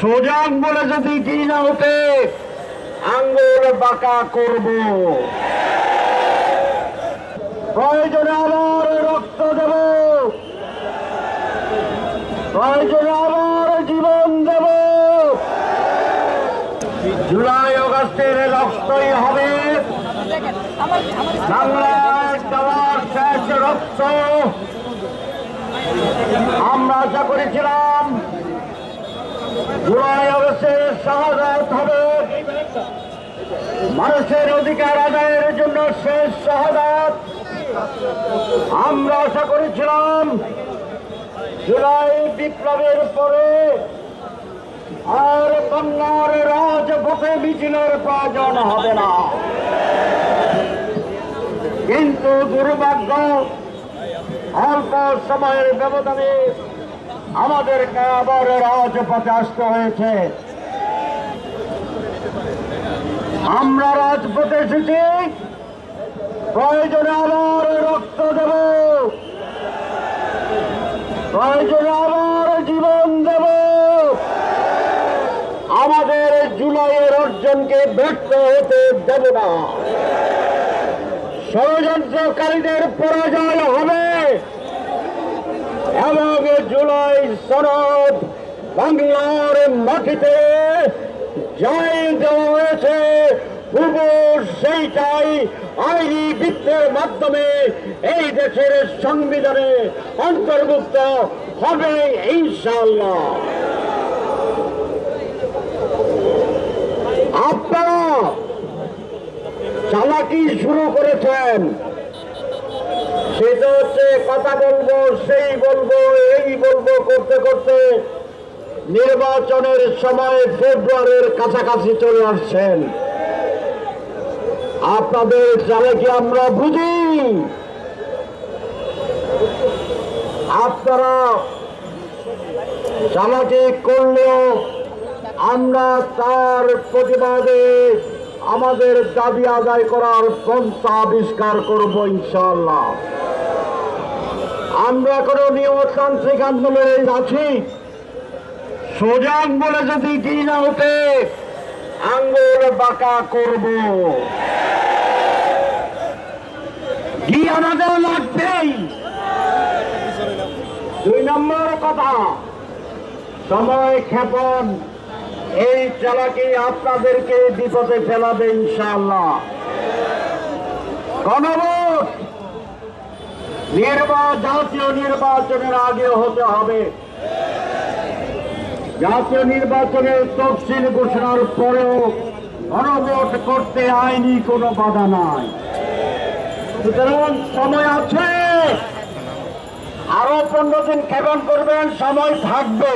সোজাং বলে যদি কি না ওঠে, আঙ্গুল বাঁকা করব। প্রয়োজনে আবার রক্ত দেব। প্রয়োজনে আবার জীবন দেব। জুলাই অগস্টের রক্তই হবে। বাংলায় শেষ রক্ত। আমরা আশা করেছিলাম মানুষের অধিকার আদায়ের জন্য শেষ শাহাদাত আমরা আশা করেছিলাম জুলাই বিপ্লবের পরে আর বাংলার রাজপথে মিছিলের প্রয়োজন হবে না। কিন্তু দুর্ভাগ্য, অল্প সময়ের ব্যবধানে আমাদেরকে আবার রাজপথে আসতে হয়েছে। আমরা রাজপথে এসেছি। প্রয়োজনে আবার রক্ত দেব। প্রয়োজনে আবার জীবন দেব। আমাদের জুলাইয়ের অর্জনকে ব্যর্থ হতে দেব না। ষড়যন্ত্রকারীদের পরাজয় হবে এবং জুলাই সনদ বাংলার মাটিতে যাই দেওয়া হয়েছে সেইটাই আইনি বৃত্তের মাধ্যমে এই দেশের সংবিধানে অন্তর্ভুক্ত হবে ইনশাল্লাহ আপনারা চালাকি শুরু করেছেন। সেটা হচ্ছে কথা বলব, সেই বলব, এই বলব করতে করতে নির্বাচনের সময় ফেব্রুয়ারির কাছাকাছি চলে আসছেন। আপনাদের চালাকি আমরা বুঝি? আপনারা চালাকি করলেও আমরা তার প্রতিবাদে আমাদের দাবি আদায় করার পন্থা আবিষ্কার করব ইনশাল্লাহ আমরা কোনো নিয়মতান্ত্রিক আন্দোলনে আছি। সোজাং বলে যদি কি না ওঠে, আঙ্গুল বাঁকা করব। কি আমাদের লাগবেই দুই নম্বর কথা, সময় ক্ষেপণ। এই চালাকি আপনাদেরকে বিপদে ফেলাবে ইনশাল্লাহ গণভোট জাতীয় নির্বাচনের আগে হতে হবে। জাতীয় নির্বাচনের তফসিল ঘোষণার পরেও গণভোট করতে আইনি কোনো বাধা নাই। সুতরাং সময় আছে। আরও পনেরো দিন কেমন করবেন, সময় থাকবে।